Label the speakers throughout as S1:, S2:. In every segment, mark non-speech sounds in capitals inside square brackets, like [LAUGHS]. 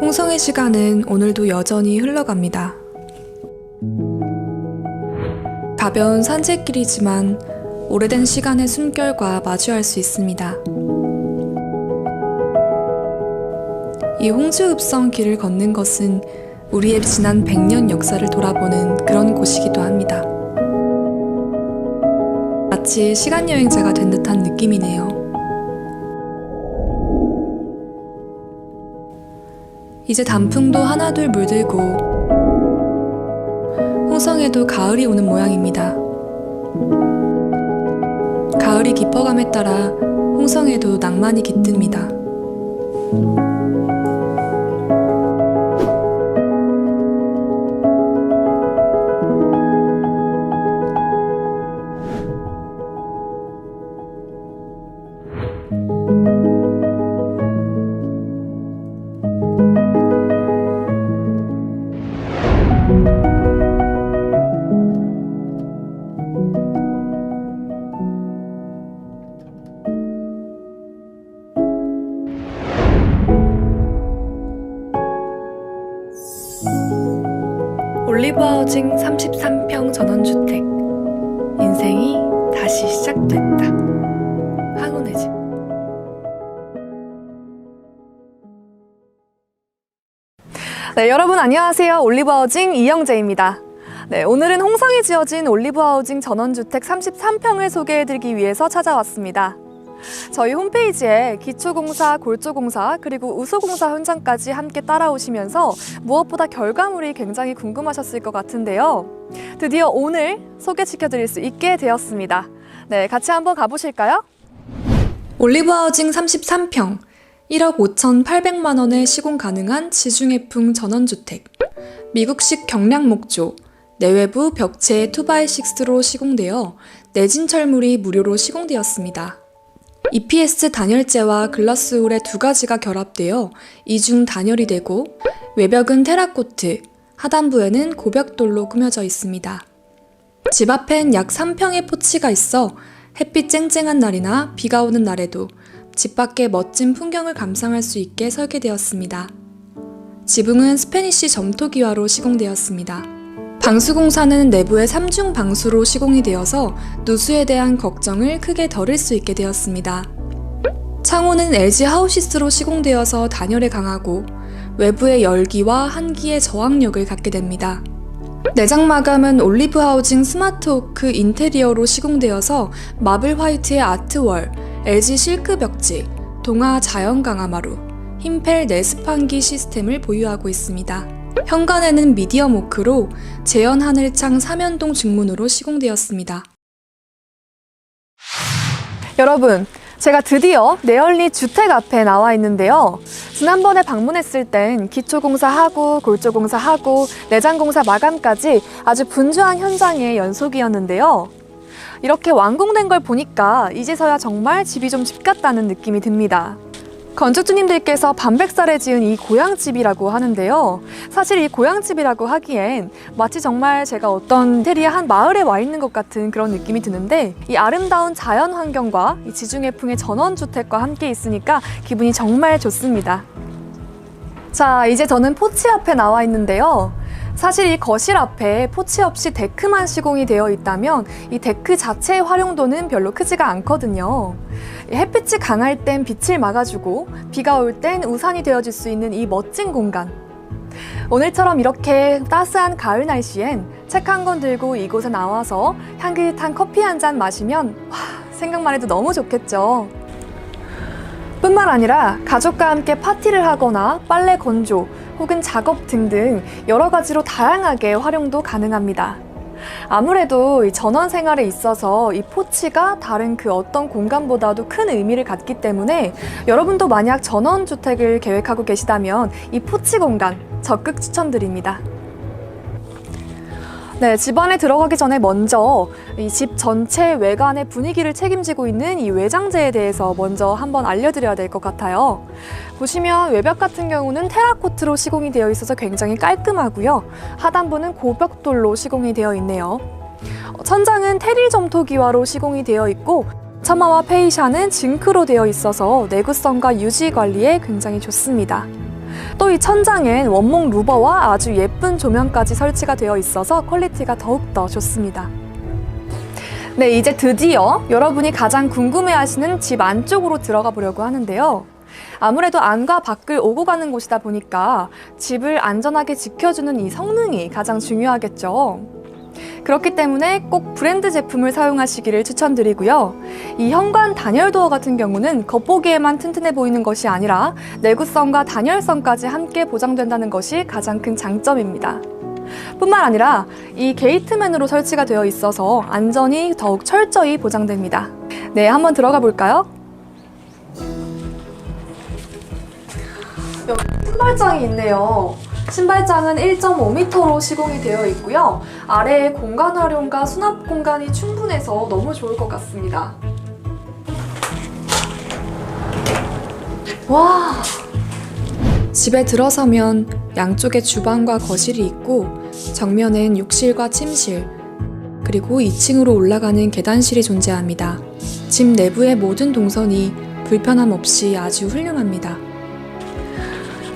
S1: 홍성의 시간은 오늘도 여전히 흘러갑니다. 가벼운 산책길이지만 오래된 시간의 숨결과 마주할 수 있습니다. 이 홍주읍성 길을 걷는 것은 우리의 지난 100년 역사를 돌아보는 그런 곳이기도 합니다. 마치 시간 여행자가 된 듯한 느낌이네요. 이제 단풍도 하나둘 물들고 홍성에도 가을이 오는 모양입니다. 가을이 깊어감에 따라 홍성에도 낭만이 깃듭니다. 올리브하우징 33평 전원주택. 인생이 다시 시작됐다. 황혼의 집.
S2: 네, 여러분 안녕하세요. 올리브하우징 이영재입니다. 네, 오늘은 홍성에 지어진 올리브하우징 전원주택 33평을 소개해드리기 위해서 찾아왔습니다. 저희 홈페이지에 기초공사, 골조공사, 그리고 우소공사 현장까지 함께 따라오시면서 무엇보다 결과물이 굉장히 궁금하셨을 것 같은데요. 드디어 오늘 소개시켜드릴 수 있게 되었습니다. 네, 같이 한번 가보실까요?
S1: 올리브하우징 33평. 1억 5,800만 원에 시공 가능한 지중해풍 전원주택. 미국식 경량 목조. 내외부 벽체 2x6로 시공되어 내진 철물이 무료로 시공되었습니다. EPS 단열재와 글라스홀의 두 가지가 결합되어 이중 단열이 되고 외벽은 테라코트, 하단부에는 고벽돌로 꾸며져 있습니다. 집 앞엔 약 3평의 포치가 있어 햇빛 쨍쨍한 날이나 비가 오는 날에도 집 밖의 멋진 풍경을 감상할 수 있게 설계되었습니다. 지붕은 스페니쉬 점토기와로 시공되었습니다. 방수공사는 내부에 3중 방수로 시공이 되어서 누수에 대한 걱정을 크게 덜을 수 있게 되었습니다. 창호는 LG 하우시스로 시공되어서 단열에 강하고 외부의 열기와 한기의 저항력을 갖게 됩니다. 내장 마감은 올리브 하우징 스마트 오크 인테리어로 시공되어서 마블 화이트의 아트월, LG 실크 벽지, 동아 자연 강화마루, 힘펠 내습환기 시스템을 보유하고 있습니다. 현관에는 미디엄 오크로 재현 하늘창 사면동 중문으로 시공되었습니다.
S2: 여러분, 제가 드디어 네얼리 주택 앞에 나와 있는데요. 지난번에 방문했을 땐 기초공사하고 골조공사하고 내장공사 마감까지 아주 분주한 현장의 연속이었는데요. 이렇게 완공된 걸 보니까 이제서야 정말 집이 좀 집 같다는 느낌이 듭니다. 건축주님들께서 반백살에 지은 이 고향집이라고 하는데요. 사실 이 고향집이라고 하기엔 마치 정말 제가 어떤 테리의 한 마을에 와 있는 것 같은 그런 느낌이 드는데 이 아름다운 자연 환경과 이 지중해풍의 전원주택과 함께 있으니까 기분이 정말 좋습니다. 자, 이제 저는 포치 앞에 나와 있는데요. 사실 이 거실 앞에 포치 없이 데크만 시공이 되어 있다면 이 데크 자체의 활용도는 별로 크지가 않거든요. 이 햇빛이 강할 땐 빛을 막아주고 비가 올 땐 우산이 되어줄 수 있는 이 멋진 공간. 오늘처럼 이렇게 따스한 가을 날씨엔 책 한 권 들고 이곳에 나와서 향긋한 커피 한 잔 마시면 와, 생각만 해도 너무 좋겠죠. 뿐만 아니라 가족과 함께 파티를 하거나 빨래 건조 혹은 작업 등등 여러 가지로 다양하게 활용도 가능합니다. 아무래도 이 전원 생활에 있어서 이 포치가 다른 그 어떤 공간보다도 큰 의미를 갖기 때문에 여러분도 만약 전원 주택을 계획하고 계시다면 이 포치 공간 적극 추천드립니다. 네, 집 안에 들어가기 전에 먼저 이 집 전체 외관의 분위기를 책임지고 있는 이 외장재에 대해서 먼저 한번 알려드려야 될 것 같아요. 보시면 외벽 같은 경우는 테라코트로 시공이 되어 있어서 굉장히 깔끔하고요. 하단부는 고벽돌로 시공이 되어 있네요. 천장은 테릴 점토기와로 시공이 되어 있고 처마와 페이샤는 징크로 되어 있어서 내구성과 유지 관리에 굉장히 좋습니다. 또 이 천장엔 원목 루버와 아주 예쁜 조명까지 설치가 되어 있어서 퀄리티가 더욱더 좋습니다. 네, 이제 드디어 여러분이 가장 궁금해 하시는 집 안쪽으로 들어가 보려고 하는데요. 아무래도 안과 밖을 오고 가는 곳이다 보니까 집을 안전하게 지켜주는 이 성능이 가장 중요하겠죠. 그렇기 때문에 꼭 브랜드 제품을 사용하시기를 추천드리고요. 이 현관 단열 도어 같은 경우는 겉보기에만 튼튼해 보이는 것이 아니라 내구성과 단열성까지 함께 보장된다는 것이 가장 큰 장점입니다. 뿐만 아니라 이 게이트맨으로 설치가 되어 있어서 안전이 더욱 철저히 보장됩니다. 네, 한번 들어가 볼까요? 여기 신발장이 있네요. 신발장은 1.5m로 시공이 되어 있고요. 아래에 공간 활용과 수납 공간이 충분해서 너무 좋을 것 같습니다. 와,
S1: 집에 들어서면 양쪽에 주방과 거실이 있고 정면엔 욕실과 침실 그리고 2층으로 올라가는 계단실이 존재합니다. 집 내부의 모든 동선이 불편함 없이 아주 훌륭합니다.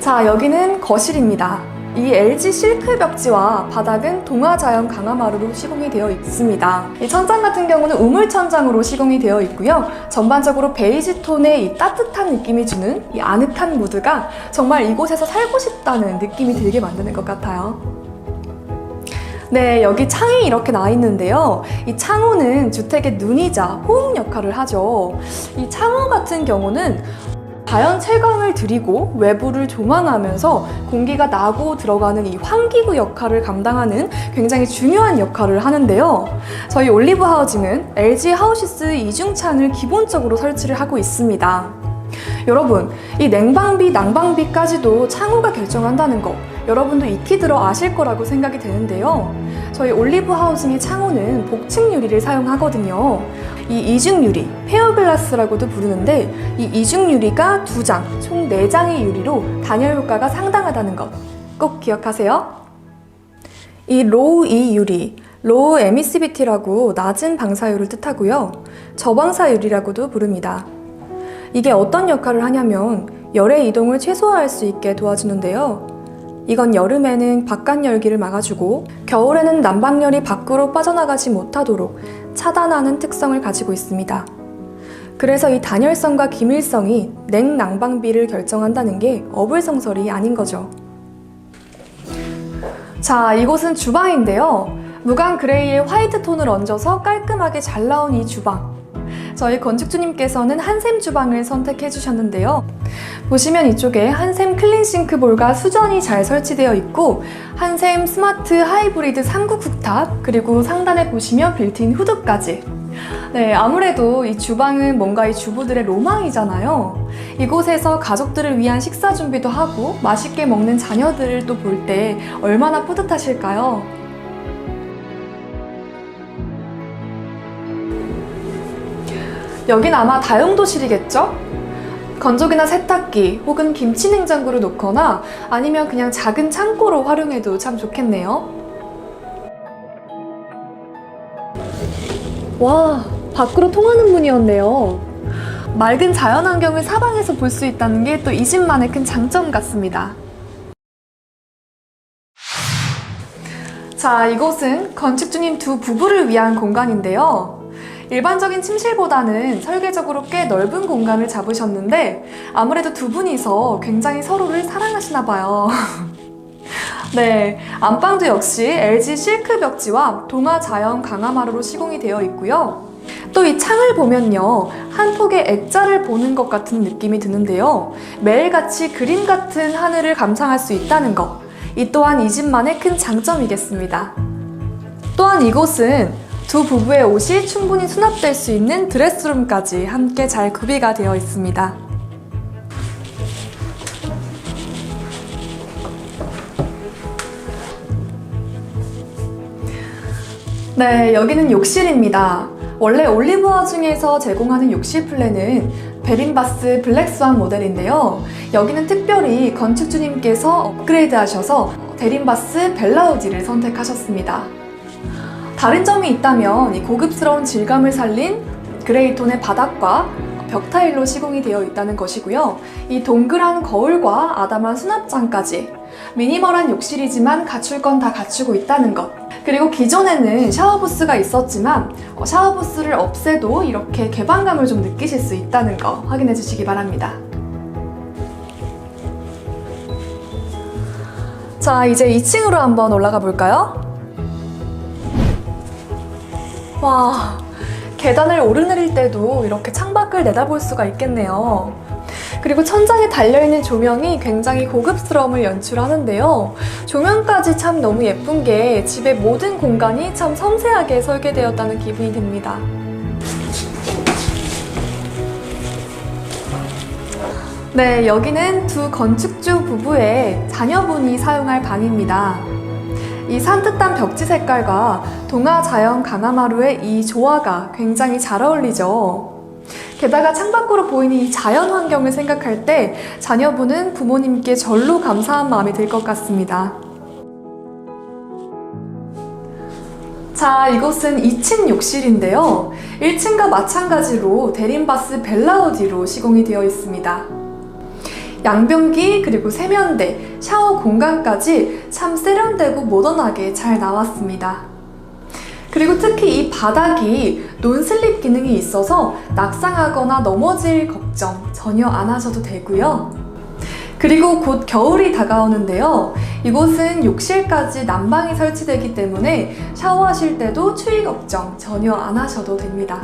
S2: 자, 여기는 거실입니다. 이 LG 실크 벽지와 바닥은 동아자연 강화마루로 시공이 되어 있습니다. 이 천장 같은 경우는 우물 천장으로 시공이 되어 있고요. 전반적으로 베이지 톤의 이 따뜻한 느낌이 주는 이 아늑한 무드가 정말 이곳에서 살고 싶다는 느낌이 들게 만드는 것 같아요. 네, 여기 창이 이렇게 나 있는데요. 이 창호는 주택의 눈이자 호응 역할을 하죠. 이 창호 같은 경우는 자연 채광을 들이고 외부를 조망하면서 공기가 나고 들어가는 이 환기구 역할을 감당하는 굉장히 중요한 역할을 하는데요. 저희 올리브 하우징은 LG 하우시스 이중창을 기본적으로 설치를 하고 있습니다. 여러분, 이 냉방비, 난방비까지도 창호가 결정한다는 거 여러분도 익히 들어 아실 거라고 생각이 되는데요. 저희 올리브 하우징의 창호는 복층 유리를 사용하거든요. 이 이중 유리, 페어글라스라고도 부르는데 이 이중 유리가 두 장, 총 네 장의 유리로 단열 효과가 상당하다는 것 꼭 기억하세요. 이 로우 이 유리, 로우 에미시비티라고 낮은 방사율을 뜻하고요. 저방사율이라고도 부릅니다. 이게 어떤 역할을 하냐면 열의 이동을 최소화할 수 있게 도와주는데요. 이건 여름에는 바깥 열기를 막아주고 겨울에는 난방열이 밖으로 빠져나가지 못하도록 차단하는 특성을 가지고 있습니다. 그래서 이 단열성과 기밀성이 냉난방비를 결정한다는 게 어불성설이 아닌 거죠. 자, 이곳은 주방인데요. 무광 그레이에 화이트 톤을 얹어서 깔끔하게 잘 나온 이 주방. 저희 건축주님께서는 한샘 주방을 선택해 주셨는데요. 보시면 이쪽에 한샘 클린 싱크볼과 수전이 잘 설치되어 있고 한샘 스마트 하이브리드 3구 쿡탑 그리고 상단에 보시면 빌트인 후드까지 네, 아무래도 이 주방은 뭔가 이 주부들의 로망이잖아요. 이곳에서 가족들을 위한 식사 준비도 하고 맛있게 먹는 자녀들을 또 볼 때 얼마나 뿌듯하실까요? 여긴 아마 다용도실이겠죠? 건조기나 세탁기 혹은 김치 냉장고를 놓거나 아니면 그냥 작은 창고로 활용해도 참 좋겠네요. 와, 밖으로 통하는 문이었네요. 맑은 자연환경을 사방에서 볼 수 있다는 게 또 이 집만의 큰 장점 같습니다. 자, 이곳은 건축주님 두 부부를 위한 공간인데요. 일반적인 침실보다는 설계적으로 꽤 넓은 공간을 잡으셨는데 아무래도 두 분이서 굉장히 서로를 사랑하시나 봐요. [LAUGHS] 네, 안방도 역시 LG 실크 벽지와 동아 자연 강화마루로 시공이 되어 있고요. 또 이 창을 보면요. 한 폭의 액자를 보는 것 같은 느낌이 드는데요. 매일같이 그림 같은 하늘을 감상할 수 있다는 것. 이 또한 이 집만의 큰 장점이겠습니다. 또한 이곳은 두 부부의 옷이 충분히 수납될 수 있는 드레스룸까지 함께 잘 구비가 되어 있습니다. 네, 여기는 욕실입니다. 원래 올리브와 중에서 제공하는 욕실 플랜은 베린바스 블랙스완 모델인데요. 여기는 특별히 건축주님께서 업그레이드 하셔서 데린바스 벨라우지를 선택하셨습니다. 다른 점이 있다면 이 고급스러운 질감을 살린
S1: 그레이톤의 바닥과 벽 타일로 시공이 되어 있다는 것이고요. 이 동그란 거울과 아담한 수납장까지 미니멀한 욕실이지만 갖출 건 다 갖추고 있다는 것. 그리고 기존에는 샤워부스가 있었지만 어, 샤워부스를 없애도 이렇게 개방감을 좀 느끼실 수 있다는 거 확인해 주시기 바랍니다. 자, 이제 2층으로 한번 올라가 볼까요? 와, 계단을 오르내릴 때도 이렇게 창밖을 내다볼 수가 있겠네요. 그리고 천장에 달려있는 조명이 굉장히 고급스러움을 연출하는데요. 조명까지 참 너무 예쁜 게 집의 모든 공간이 참 섬세하게 설계되었다는 기분이 듭니다. 네, 여기는 두 건축주 부부의 자녀분이 사용할 방입니다. 이 산뜻한 벽지 색깔과 동아 자연 강화마루의 이 조화가 굉장히 잘 어울리죠. 게다가 창밖으로 보이는 이 자연 환경을 생각할 때 자녀분은 부모님께 절로 감사한 마음이 들 것 같습니다. 자, 이곳은 2층 욕실인데요. 1층과 마찬가지로 대림바스 벨라우디로 시공이 되어 있습니다. 양변기 그리고 세면대, 샤워 공간까지 참 세련되고 모던하게 잘 나왔습니다. 그리고 특히 이 바닥이 논슬립 기능이 있어서 낙상하거나 넘어질 걱정 전혀 안 하셔도 되고요. 그리고 곧 겨울이 다가오는데요. 이곳은 욕실까지 난방이 설치되기 때문에 샤워하실 때도 추위 걱정 전혀 안 하셔도 됩니다.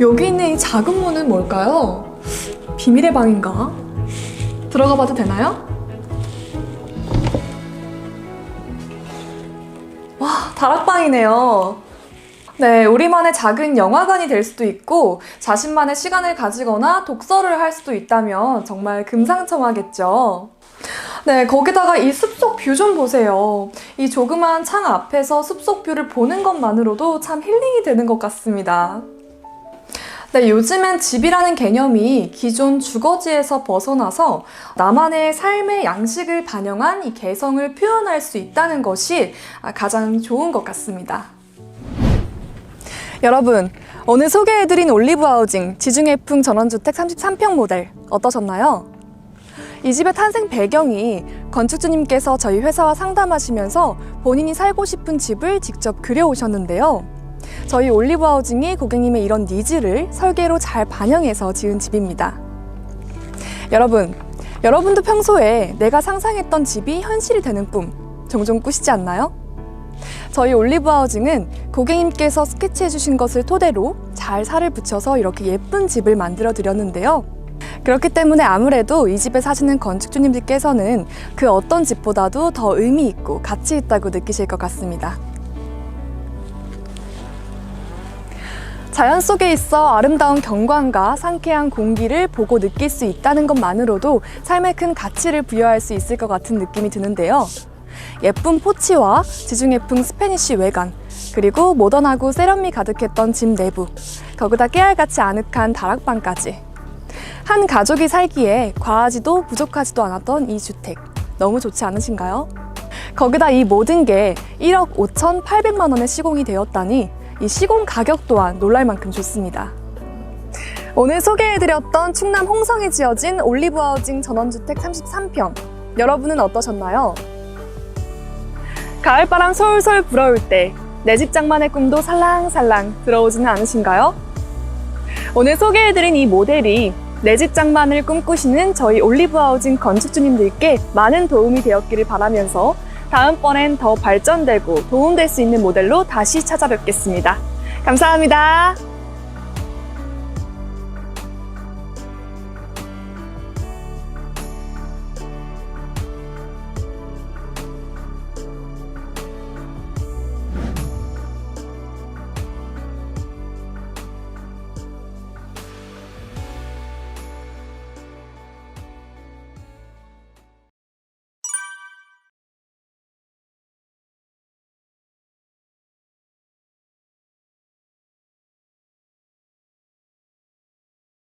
S1: 여기 있는 이 작은 문은 뭘까요? 비밀의 방인가? 들어가 봐도 되나요? 다락방이네요. 네, 우리만의 작은 영화관이 될 수도 있고, 자신만의 시간을 가지거나 독서를 할 수도 있다면 정말 금상첨화겠죠. 네, 거기다가 이 숲속 뷰 좀 보세요. 이 조그만 창 앞에서 숲속 뷰를 보는 것만으로도 참 힐링이 되는 것 같습니다. 네, 요즘엔 집이라는 개념이 기존 주거지에서 벗어나서 나만의 삶의 양식을 반영한 이 개성을 표현할 수 있다는 것이 가장 좋은 것 같습니다. 여러분, 오늘 소개해드린 올리브 하우징 지중해풍 전원주택 33평 모델 어떠셨나요? 이 집의 탄생 배경이 건축주님께서 저희 회사와 상담하시면서 본인이 살고 싶은 집을 직접 그려오셨는데요. 저희 올리브 하우징이 고객님의 이런 니즈를 설계로 잘 반영해서 지은 집입니다. 여러분, 여러분도 평소에 내가 상상했던 집이 현실이 되는 꿈 종종 꾸시지 않나요? 저희 올리브 하우징은 고객님께서 스케치해 주신 것을 토대로 잘 살을 붙여서 이렇게 예쁜 집을 만들어 드렸는데요. 그렇기 때문에 아무래도 이 집에 사시는 건축주님들께서는 그 어떤 집보다도 더 의미 있고 가치 있다고 느끼실 것 같습니다. 자연 속에 있어 아름다운 경관과 상쾌한 공기를 보고 느낄 수 있다는 것만으로도 삶에 큰 가치를 부여할 수 있을 것 같은 느낌이 드는데요. 예쁜 포치와 지중해풍 스페니쉬 외관, 그리고 모던하고 세련미 가득했던 집 내부, 거기다 깨알같이 아늑한 다락방까지. 한 가족이 살기에 과하지도 부족하지도 않았던 이 주택. 너무 좋지 않으신가요? 거기다 이 모든 게 1억 5,800만 원에 시공이 되었다니 이 시공 가격 또한 놀랄 만큼 좋습니다. 오늘 소개해드렸던 충남 홍성에 지어진 올리브 하우징 전원주택 33평. 여러분은 어떠셨나요? 가을바람 솔솔 불어올 때 내 집 장만의 꿈도 살랑살랑 들어오지는 않으신가요? 오늘 소개해드린 이 모델이 내 집 장만을 꿈꾸시는 저희 올리브 하우징 건축주님들께 많은 도움이 되었기를 바라면서 다음번엔 더 발전되고 도움될 수 있는 모델로 다시 찾아뵙겠습니다. 감사합니다.